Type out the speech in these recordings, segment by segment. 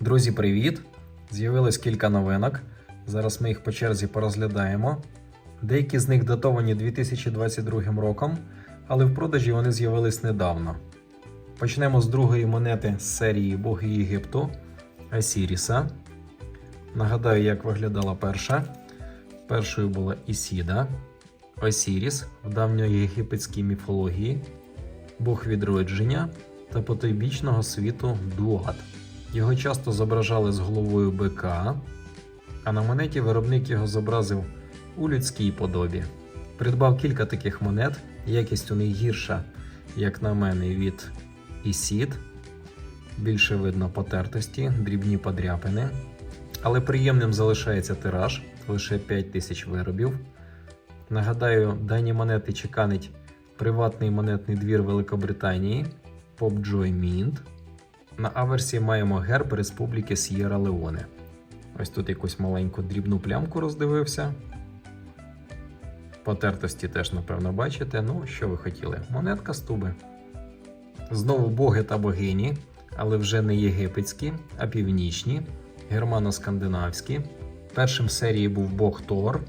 Друзі, привіт! З'явилось кілька новинок. Зараз ми їх по черзі порозглядаємо. Деякі з них датовані 2022 роком, але в продажі вони з'явились недавно. Почнемо з другої монети з серії Боги Єгипту Асіріса. Нагадаю, як виглядала перша. Першою була Ісіда, Осіріс в давньоєгипетській міфології, Бог відродження та потойбічного світу Дуат. Його часто зображали з головою бика, а на монеті виробник його зобразив у людській подобі. Придбав кілька таких монет, якість у них гірша, як на мене, від Ісід. Більше видно потертості, дрібні подряпини. Але приємним залишається тираж лише 5 тисяч виробів. Нагадаю, дані монети чеканить приватний монетний двір Великобританії Popjoy Mint. На аверсі маємо герб Республіки С'єра Леоне. Ось тут якусь маленьку дрібну плямку роздивився. Потертості теж, напевно, бачите. Ну, що ви хотіли? Монетка з туби. Знову боги та богині, але вже не єгипетські, а північні, германо-скандинавські. Першим в серії був бог Тор,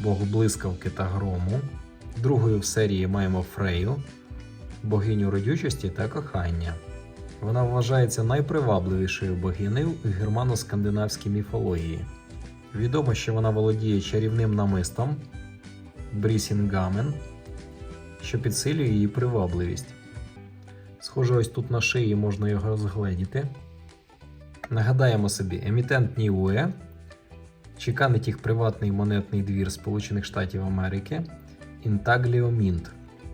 бог блискавки та грому. Другою в серії маємо Фрею, богиню родючості та кохання. Вона вважається найпривабливішою богинею у германо-скандинавській міфології. Відомо, що вона володіє чарівним намистом Брісінгамен, що підсилює її привабливість. Схоже, ось тут на шиї можна його розгледіти. Нагадаємо собі, емітент Нівуе, чеканить їх приватний монетний двір Сполучених Штатів Америки Mint.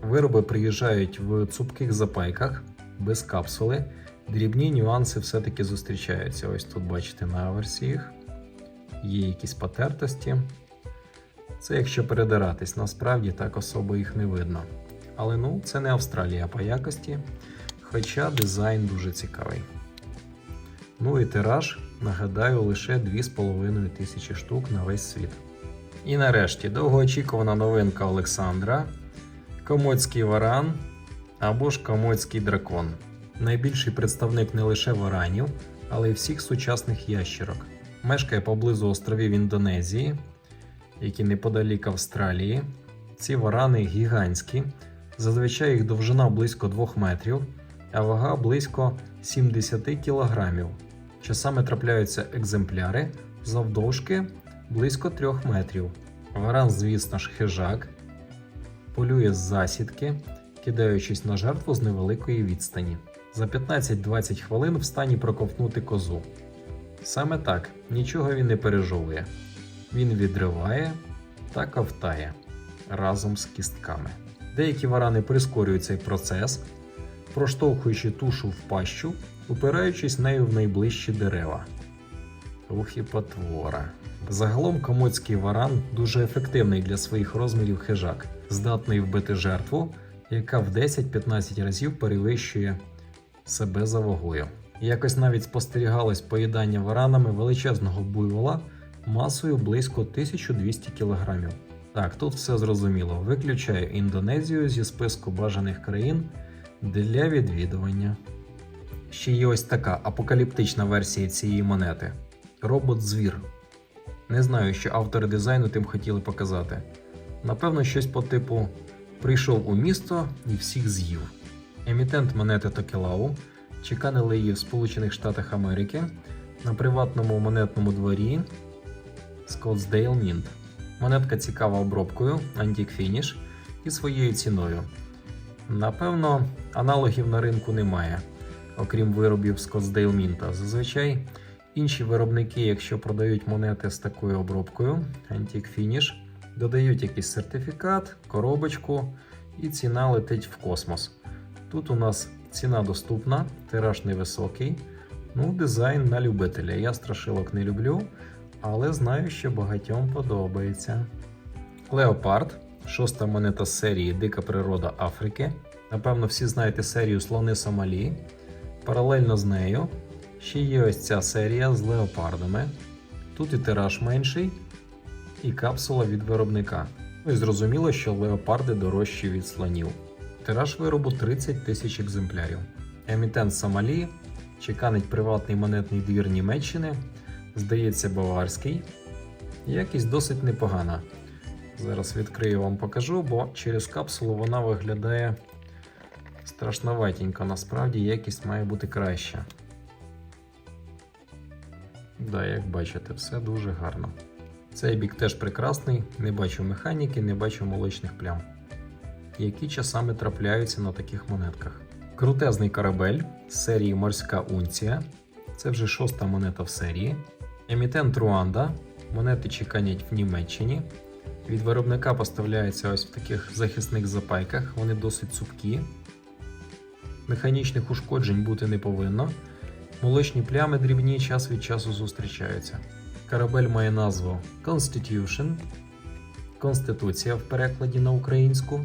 Вироби приїжджають в цупких запайках, без капсули. Дрібні нюанси все-таки зустрічаються. Ось тут бачите на аверсі їх. Є якісь потертості. Це якщо передиратись, насправді так особо їх не видно. Але ну, це не Австралія по якості, хоча дизайн дуже цікавий. Ну і тираж, нагадаю, лише 2,5 тисячі штук на весь світ. І нарешті довгоочікувана новинка Олександра Комоцький варан або ж Комоцький дракон. Найбільший представник не лише варанів, але й всіх сучасних ящерок. Мешкає поблизу островів Індонезії, які неподалік Австралії. Ці варани гігантські, зазвичай їх довжина близько 2 метрів, а вага близько 70 кілограмів. Часами трапляються екземпляри завдовжки близько 3 метрів. Варан, звісно ж, хижак, полює з засідки, кидаючись на жертву з невеликої відстані. За 15-20 хвилин в стані проковтнути козу. Саме так, нічого він не пережовує. Він відриває та ковтає разом з кістками. Деякі варани прискорюють цей процес, проштовхуючи тушу в пащу, упираючись нею в найближчі дерева. Ух і потвора. Загалом комоцький варан дуже ефективний для своїх розмірів хижак, здатний вбити жертву, яка в 10-15 разів перевищує себе за вагою. Якось навіть спостерігалось поїдання варанами величезного буйвола масою близько 1200 кг. Так, тут все зрозуміло. Виключаю Індонезію зі списку бажаних країн для відвідування. Ще є ось така апокаліптична версія цієї монети робот-звір. Не знаю, що автори дизайну тим хотіли показати. Напевно, щось по типу прийшов у місто і всіх з'їв. Емітент монети Токелау чеканили її в Сполучених Штатах Америки на приватному монетному дворі Scottsdale Mint. Монетка цікава обробкою, антік фініш і своєю ціною. Напевно, аналогів на ринку немає, окрім виробів Scottsdale Mint. Зазвичай інші виробники, якщо продають монети з такою обробкою, антік фініш, додають якийсь сертифікат, коробочку, і ціна летить в космос. Тут у нас ціна доступна, тираж невисокий. Ну, дизайн на любителя. Я страшилок не люблю, але знаю, що багатьом подобається. Леопард, шоста монета з серії Дика природа Африки. Напевно, всі знаєте серію Слони Сомалі. Паралельно з нею ще є ось ця серія з леопардами. Тут і тираж менший, і капсула від виробника. Ну і зрозуміло, що леопарди дорожчі від слонів. Тираж виробу 30 тисяч екземплярів. Емітент Сомалі Чеканить приватний монетний двір Німеччини. Здається, баварський. Якість досить непогана. Зараз відкрию вам покажу, бо через капсулу вона виглядає страшноватенько. Насправді якість має бути краща. Да, як бачите, все дуже гарно. Цей бік теж прекрасний, не бачу механіки, не бачу молочних плям, які часами трапляються на таких монетках. Крутезний корабель з серії Морська унція. Це вже шоста монета в серії. Емітент Руанда. Монети чеканять в Німеччині. Від виробника поставляються ось в таких захисних запайках, вони досить цупкі. Механічних ушкоджень бути не повинно. Молочні плями дрібні час від часу зустрічаються. Корабель має назву Constitution, Конституція в перекладі на українську,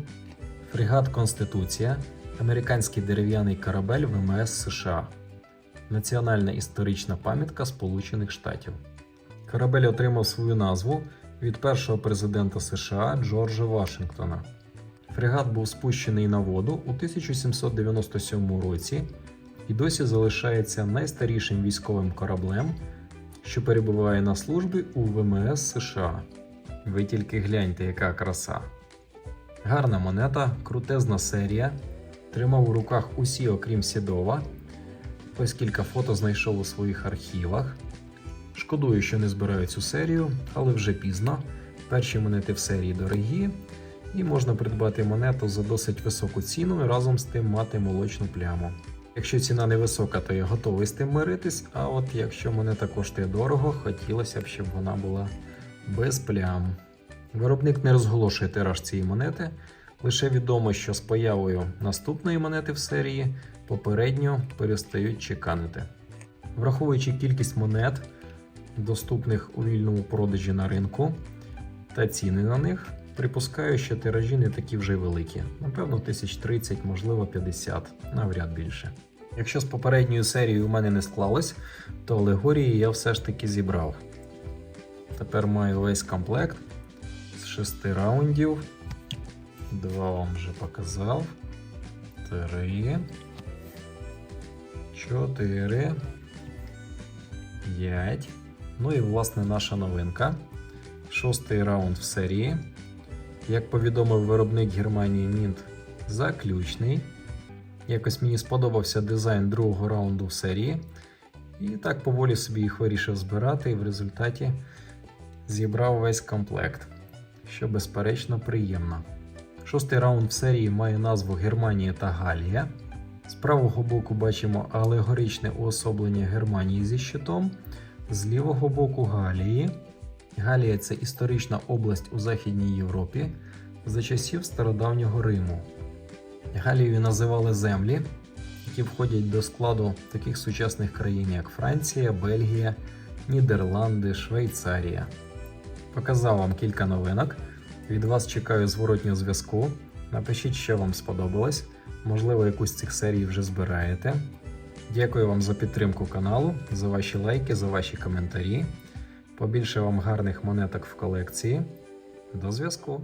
фрегат Конституція, американський дерев'яний корабель ВМС США, Національна історична пам'ятка Сполучених Штатів. Корабель отримав свою назву від першого президента США Джорджа Вашингтона. Фрегат був спущений на воду у 1797 році і досі залишається найстарішим військовим кораблем, що перебуває на службі у ВМС США. Ви тільки гляньте, яка краса. Гарна монета, крутезна серія. Тримав у руках усі, окрім Сідова. Ось кілька фото знайшов у своїх архівах. Шкодую, що не збираю цю серію, але вже пізно. Перші монети в серії дорогі, і можна придбати монету за досить високу ціну і разом з тим мати молочну пляму. Якщо ціна невисока, то я готовий з тим миритись, а от якщо монета коштує дорого, хотілося б, щоб вона була без плям. Виробник не розголошує тираж цієї монети, лише відомо, що з появою наступної монети в серії попередньо перестають чеканити. Враховуючи кількість монет, доступних у вільному продажі на ринку, та ціни на них, припускаю, що тиражі не такі вже й великі. Напевно, 1030, можливо 50, навряд більше. Якщо з попередньою серією у мене не склалось, то алегорії я все ж таки зібрав. Тепер маю весь комплект з 6 раундів. Два вам вже показав. Три. Чотири. П'ять. Ну і власне наша новинка. Шостий раунд в серії. Як повідомив виробник Германії Мінт, заключний. Якось мені сподобався дизайн другого раунду в серії. І так поволі собі їх вирішив збирати, і в результаті зібрав весь комплект, що безперечно приємно. Шостий раунд в серії має назву Германія та Галія. З правого боку бачимо алегоричне уособлення Германії зі щитом, з лівого боку Галії. Галія це історична область у Західній Європі за часів стародавнього Риму. Галією називали землі, які входять до складу таких сучасних країн, як Франція, Бельгія, Нідерланди, Швейцарія. Показав вам кілька новинок. Від вас чекаю зворотнього зв'язку. Напишіть, що вам сподобалось. Можливо, якусь з цих серій вже збираєте. Дякую вам за підтримку каналу, за ваші лайки, за ваші коментарі. Побільше вам гарних монеток в колекції. До зв'язку!